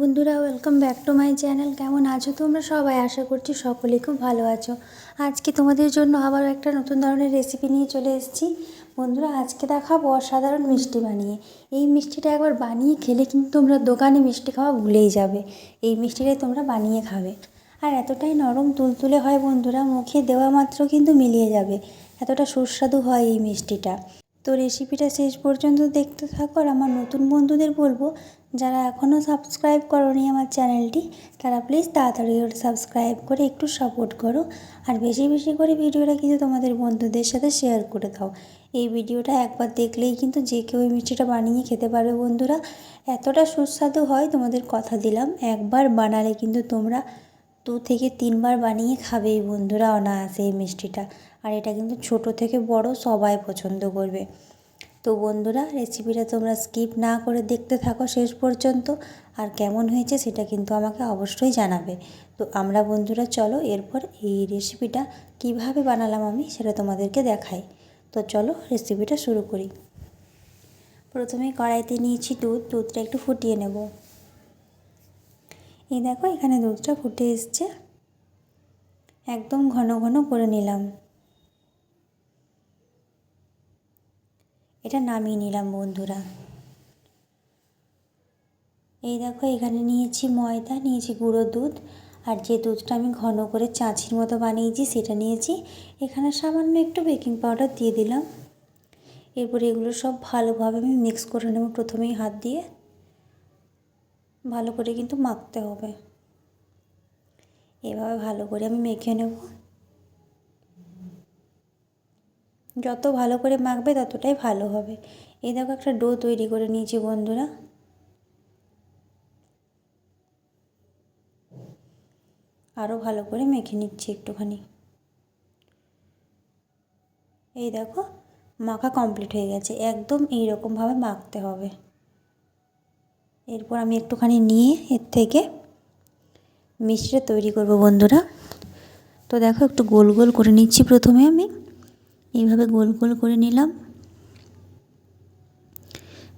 বন্ধুরা welcome back to my channel কেমন আছো তোমরা? সবাই আশা করছি সকলেই খুব ভালো আছো। আজকে তোমাদের জন্য আবার একটা নতুন ধরনের রেসিপি নিয়ে চলে এসেছি। বন্ধুরা, আজকে দেখাবো অসাধারণ মিষ্টি বানিয়ে। এই মিষ্টিটা একবার বানিয়ে খেলে কিন্তু তোমরা দোকানে মিষ্টি খাওয়া ভুলেই যাবে। এই মিষ্টিটাই তোমরা বানিয়ে খাবে। আর এতটাই নরম তুলতুলে হয় বন্ধুরা, মুখে দেওয়া মাত্র কিন্তু মিলিয়ে যাবে। এতটা সুস্বাদু হয় এই মিষ্টিটা। তো রেসিপিটা শেষ পর্যন্ত দেখতে থাকো আর আমার নতুন বন্ধুদের বলব, যারা এখনও সাবস্ক্রাইব করনি আমার চ্যানেলটি তারা প্লিজ তাড়াতাড়ি করে সাবস্ক্রাইব করে একটু সাপোর্ট করো। আর বেশি বেশি করে ভিডিওটা কিন্তু তোমাদের বন্ধুদের সাথে শেয়ার করে দাও। এই ভিডিওটা একবার দেখলেই কিন্তু যে কেউ এই মিষ্টিটা বানিয়ে খেতে পারবে বন্ধুরা। এতটা সুস্বাদু হয় তোমাদের কথা দিলাম, একবার বানালে কিন্তু তোমরা দু থেকে তিনবার বানিয়ে খাবে এই বন্ধুরা অনায়াসে এই মিষ্টিটা। আর এটা কিন্তু ছোট থেকে বড় সবাই পছন্দ করবে। তো বন্ধুরা রেসিপিটা তোমরা স্কিপ না করে দেখতে থাকো শেষ পর্যন্ত। আর কেমন হয়েছে সেটা কিন্তু আমাকে অবশ্যই জানাবে। তো আমরা বন্ধুরা, চলো এরপর এই রেসিপিটা কীভাবে বানালাম আমি সেটা তোমাদেরকে দেখাই। তো চলো রেসিপিটা শুরু করি। প্রথমে কড়াইতে নিয়েছি দুধ, দুধটা একটু ফুটিয়ে নেব। এই দেখো, এখানে দুধটা ফুটে এসছে। একদম ঘন ঘন করে নিলাম। এটা নামিয়ে নিলাম, বন্ধুরা। এই দেখো, এখানে নিয়েছি ময়দা, নিয়েছি গুঁড়ো দুধ, আর যে দুধটা আমি ঘন করে চাঁচির মতো বানিয়েছি, সেটা নিয়েছি। এখানে সামান্য একটু বেকিং পাউডার দিয়ে দিলাম। এরপরে এগুলো সব ভালোভাবে আমি মিক্স করে নেব প্রথমেই হাত দিয়ে। ভালো করে কিন্তু মাখতে হবে। এভাবে ভালো করে আমি মেখে নেব। যত ভালো করে মাখবে ততটাই ভালো হবে। এই দেখো একটা ডো তৈরি করে নিয়েছি বন্ধুরা। আরও ভালো করে মেখে নিচ্ছি একটুখানি। এই দেখো, মাখা কমপ্লিট হয়ে গেছে। একদম এই রকমভাবে মাখতে হবে। এরপর আমি একটুখানি নিয়ে এর থেকে মিষ্টিটা তৈরি করব বন্ধুরা। তো দেখো একটু গোল গোল করে নিচ্ছি প্রথমে আমি। এইভাবে গোল গোল করে নিলাম।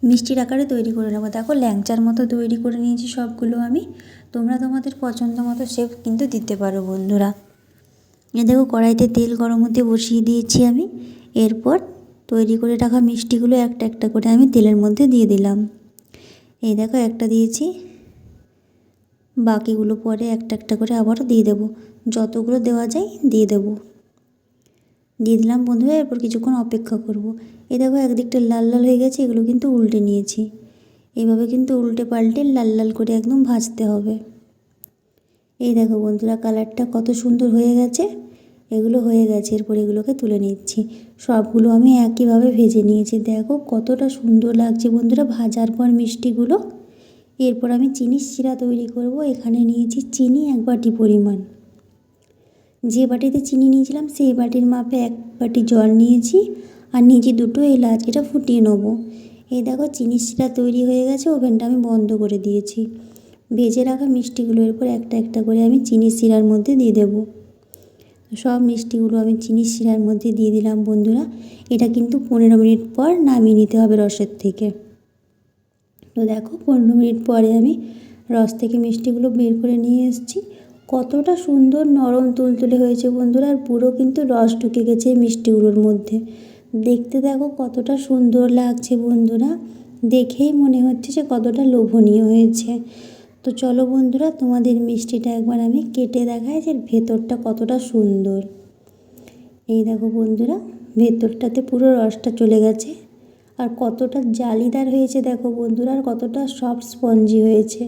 মিষ্টির আকারে তৈরি করে নেব। দেখো, ল্যাংচার মতো তৈরি করে নিয়েছি সবগুলো আমি। তোমরা তোমাদের পছন্দ মতো শেপ কিন্তু দিতে পারো বন্ধুরা। এ দেখো, কড়াইতে তেল গরম হতে বসিয়ে দিয়েছি আমি। এরপর তৈরি করে রাখা মিষ্টিগুলো একটা একটা করে আমি তেলের মধ্যে দিয়ে দিলাম। এই দেখো, একটা দিয়েছি। বাকিগুলো পরে একটা একটা করে আবারও দিয়ে দেবো। যতগুলো দেওয়া যায় দিয়ে দেবো। দিয়ে দিলাম বন্ধুরা এরপর কিছুক্ষণ অপেক্ষা করব। এই দেখো একদিকটা লাল লাল হয়ে গেছে, এগুলো কিন্তু উল্টে নিয়েছি। এইভাবে কিন্তু উল্টে পাল্টে লাল লাল করে একদম ভাজতে হবে। এই দেখো বন্ধুরা, কালারটা কত সুন্দর হয়ে গেছে, এগুলো হয়ে গেছে। এরপর এগুলোকে তুলে নিচ্ছি। সবগুলো আমি একইভাবে ভেজে নিয়েছি। দেখো কতটা সুন্দর লাগছে বন্ধুরা, ভাজার পর মিষ্টিগুলো। এরপর আমি চিনির শিরা তৈরি করব। এখানে নিয়েছি চিনি এক বাটি পরিমাণ। যে বাটিতে চিনি নিয়েছিলাম, সেই বাটির মাপে এক বাটি জল নিয়েছি আর নিয়েছি দুটো এলাচ এটা ফুটিয়ে নেব। এই দেখো চিনি শিরা তৈরি হয়ে গেছে, ওভেনটা আমি বন্ধ করে দিয়েছি। ভেজে রাখা মিষ্টিগুলো এরপর একটা একটা করে আমি চিনি শিরার মধ্যে দিয়ে দেবো। সব মিষ্টিগুলো আমি চিনি শিরার মধ্যে দিয়ে দিলাম বন্ধুরা। এটা কিন্তু পনেরো মিনিট পর নামিয়ে নিতে হবে রসের থেকে। তো দেখো পনেরো মিনিট পরে আমি রস থেকে মিষ্টিগুলো বের করে নিয়ে এসেছি। কতটা সুন্দর নরম তুলতুলে হয়েছে বন্ধুরা, আর পুরো কিন্তু রস ঢুকে গেছে মিষ্টিগুলোর মধ্যে। দেখতে দেখো কতটা সুন্দর লাগছে বন্ধুরা, দেখেই মনে হচ্ছে যে কতটা লোভনীয় হয়েছে। তো চলো বন্ধুরা, তোমাদের মিষ্টিটা একবার আমি কেটে দেখাই যে ভেতরটা কতটা সুন্দর। এই দেখো বন্ধুরা, ভেতরটাতে পুরো রসটা চলে গেছে। আর কতটা জালিদার হয়েছে দেখো বন্ধুরা, আর কতটা সফট স্পঞ্জি হয়েছে।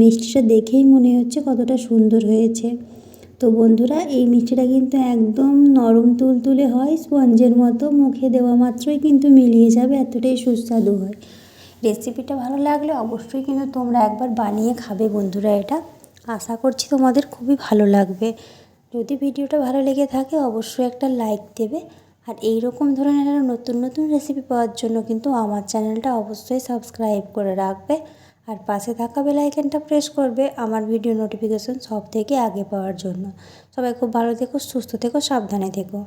মিষ্টিটা দেখেই মনে হচ্ছে কতটা সুন্দর হয়েছে। তো বন্ধুরা, এই মিষ্টিটা কিন্তু একদম নরম তুলতুলে হয়, স্পঞ্জের মতো, মুখে দেওয়া মাত্রই কিন্তু মিলিয়ে যাবে, এতটাই সুস্বাদু হয়। রেসিপিটা ভালো লাগলে অবশ্যই কিন্তু তোমরা একবার বানিয়ে খাবে বন্ধুরা এটা। আশা করছি তোমাদের খুবই ভালো লাগবে। যদি ভিডিওটা ভালো লেগে থাকে, অবশ্যই একটা লাইক দেবে। আর এই রকম ধরনের নতুন নতুন রেসিপি পাওয়ার জন্য কিন্তু আমার চ্যানেলটা অবশ্যই সাবস্ক্রাইব করে রাখবে। আর পাশে থাকা বেল আইকনটা প্রেস করবে আমার ভিডিও নোটিফিকেশন সব থেকে আগে পাওয়ার জন্য। সবাই খুব ভালো থেকো, সুস্থ থেকো, সাবধানে থেকো।